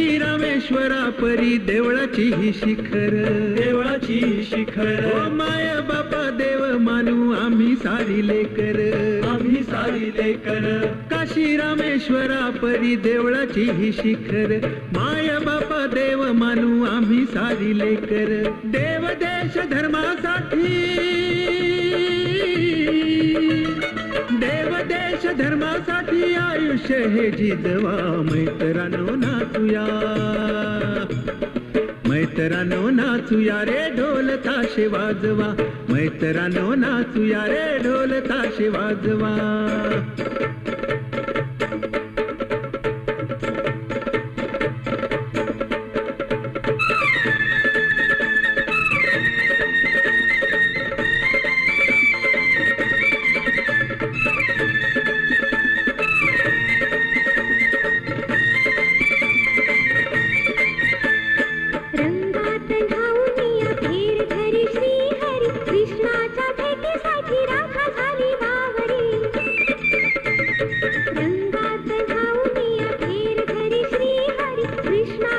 काशी रामेश्वरा परी देवळाची ही शिखर. देवळाची शिखर. ओ माय बापा देव मानू आम्ही सारी लेकर. आम्ही सारी लेकर. काशी रामेश्वरा परी देवळाची ही शिखर. माय बापा देव मानू आम्ही सारी लेकर. देव देश धर्मासाठी. देव देश धर्मासाठी. आयुष्य हे जिजवा मैत्रानो नाचूया. मैत्रानो नाचूया रे ढोल ताशे वाजवा. मैत्रानो नाचूया रे ढोल ताशे वाजवा.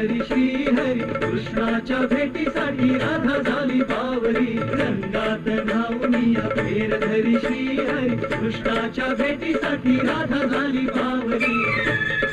हरी श्री हरी कृष्णाच्या भेटीसाठी राधा झाली बावरी. रंगात धावूनिया फेर धरी श्रीहरी कृष्णाच्या भेटीसाठी राधा झाली बावरी.